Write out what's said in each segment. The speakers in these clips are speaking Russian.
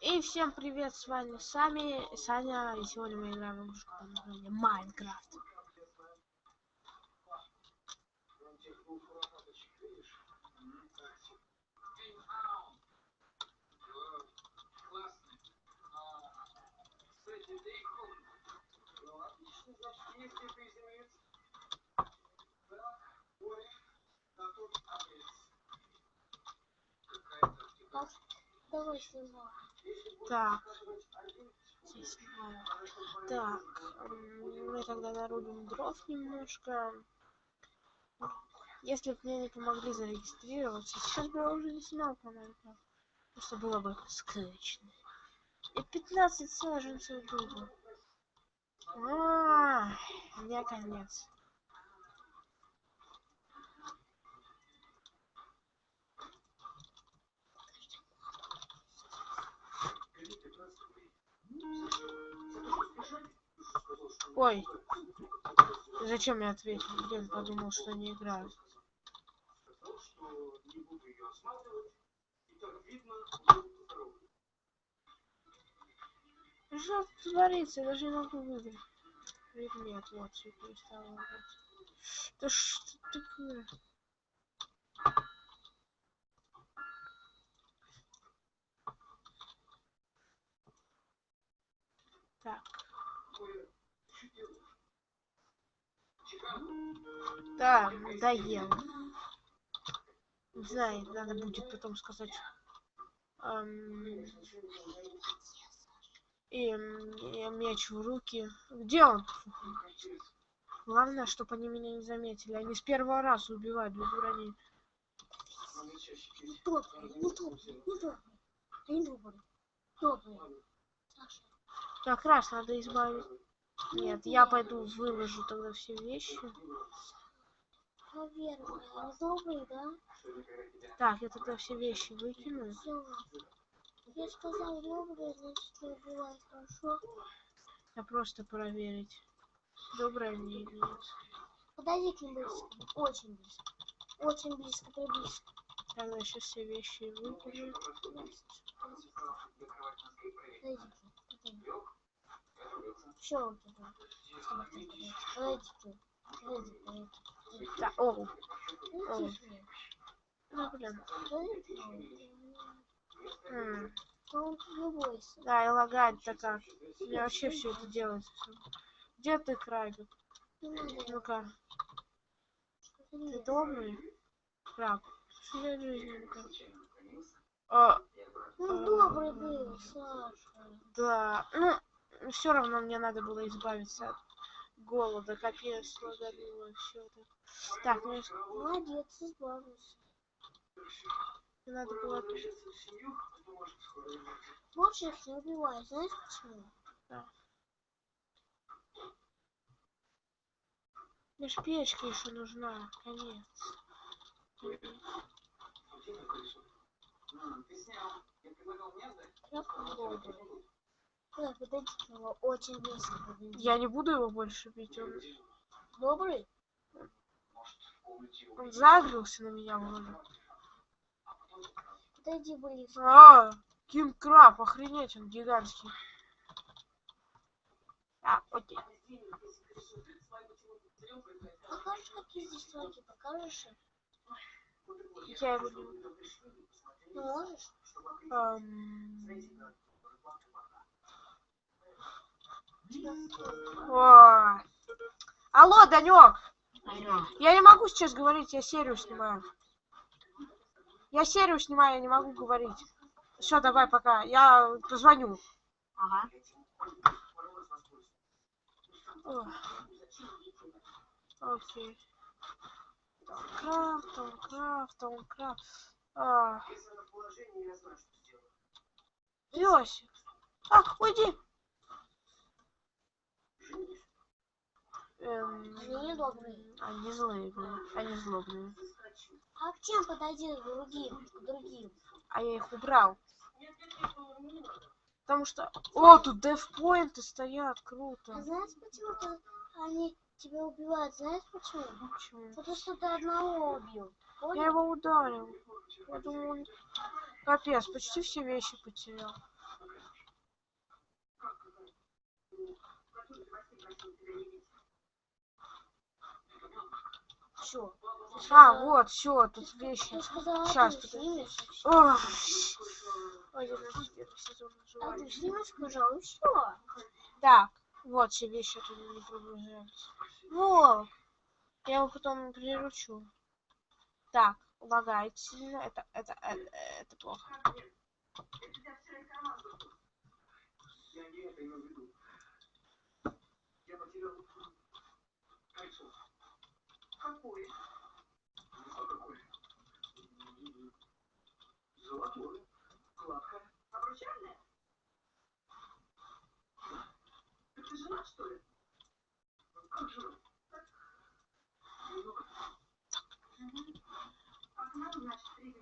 И всем привет, с вами Сами, Саня, и сегодня мы играем в игрушку под названием Майнкрафт. Давай снимай. Так. Здесь снимаю. Так, мы тогда нарубим дров немножко. Если бы мне не помогли зарегистрироваться, сейчас бы я уже не снял по Майнкрафту. Просто было бы скучно. И 15 саженцев было. А, мне конец. Ой. Зачем я ответил? Блин, подумал, что не играю. Что творится? Я даже не могу выиграть. Предмет, вот, все перестало лагать. Да что такое? Так. Да, надоело. Не знаю, надо будет потом сказать. Эм, и, м, я меч в руки. Где он? Главное, чтобы они меня не заметили. Они с первого раза убивают без брони. Не добрый, не добрый, не добрый. Не добрый. Добрый. Саша. Как раз надо избавить. Нет, я пойду выложу тогда все вещи. Наверное. Он добрый, да? Так, я тогда все вещи выкину. Все. Я сказал добрый, значит не убивай, хорошо? Я просто проверить. Доброе или нет. Подойди к ним близко. Очень близко. Очень близко, ты близко. Тогда я сейчас все вещи выкину. Подойди к ним. Ним. Подойди, подойди. Да, о, ним. ну блин. Ним. М, Ну. Да, и лагать-то как. У меня вообще все это делается. всё. Где ты, крабик? Ну-ка, ты добрый? Краб. Жизнь? ну-ка? А, Ну, добрый был, Саша. да. Ну, все равно мне надо было избавиться от голода. Капец, лагануло все это. Так, мне с- Молодец, избавился. мне надо было... Больше их не убивай, знаешь почему? Мне ж печка еще нужна. Конец. Крапка добрый. Нему, очень подойди. Я не буду его больше бить. Он, Добрый? он загрелся на меня вроде. Подойди близко. А, Кинг Краб, охренеть, он гигантский. А, окей. Покажешь, какие здесь лаки, покажешь? Я его не... Не можешь? Эм, О. Алло, Данек! Я не могу сейчас говорить, я серию снимаю. Я серию снимаю, я не могу говорить. Все, давай, пока. Я позвоню. Ага. Окей. Крафт, он крафт, он крафт. А. Пёсик. А, уйди. Эм... Они не добрые. Они злые, да. Они злобные. А к чем подойди к другим? К другим. А я их убрал. Потому что... О, тут дефпоинты стоят, круто. А знаешь, почему они тебя убивают? Знаешь, почему? Почему? Потому что ты одного убил. Понял? Я его ударил. Я думаю, он... Капец, почти все вещи потерял. Все. А, вот, все, тут вещи. Ты подожди. Ой, я пожалуй, все. Так, вот все вещи тут не прогружаются. Вот. Я его потом приручу. Так, лагает сильно. Это, это, это, это плохо.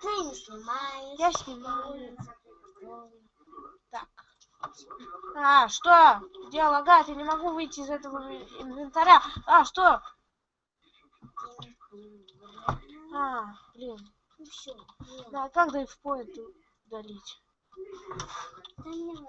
Ты не снимаешь. Я снимаю. Так. А, что? Где лагает? Я не могу выйти из этого инвентаря. А, что? А, блин. Ну все. Да, а как дайвпоинт удалить? Да не.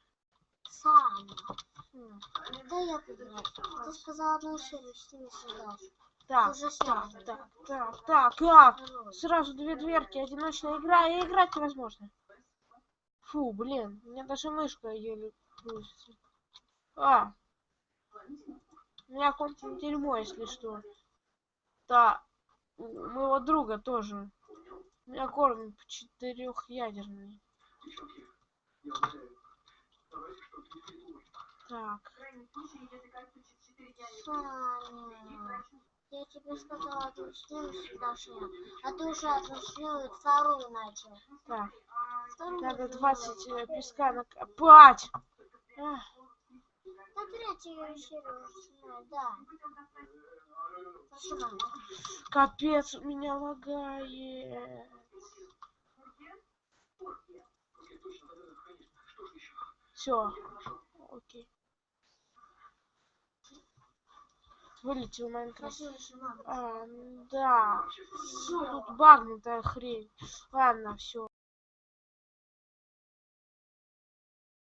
Саня. Да я понимаю. Ты сказала одну серию, сюда. Так, Уже так, так, так, так? Хорош. Сразу две дверки, одиночная игра, и играть невозможно. Фу, блин, у меня даже мышка еле грузится. А, у меня контент дерьмо, если что. Да, у моего друга тоже. У меня корм четырехъядерный. Так, Саня. Я тебе сказала сюда шла. А ты уже одну серию вторую начал. так, Вторую надо уже 20 начал. э, песка накопать. Ах, Да третью серию уже снимаю, да. Спасибо. Капец, у меня лагает. Все. Окей. Вылетел Майнкрафт. А, да. Тут багнутая хрень. Ладно, все.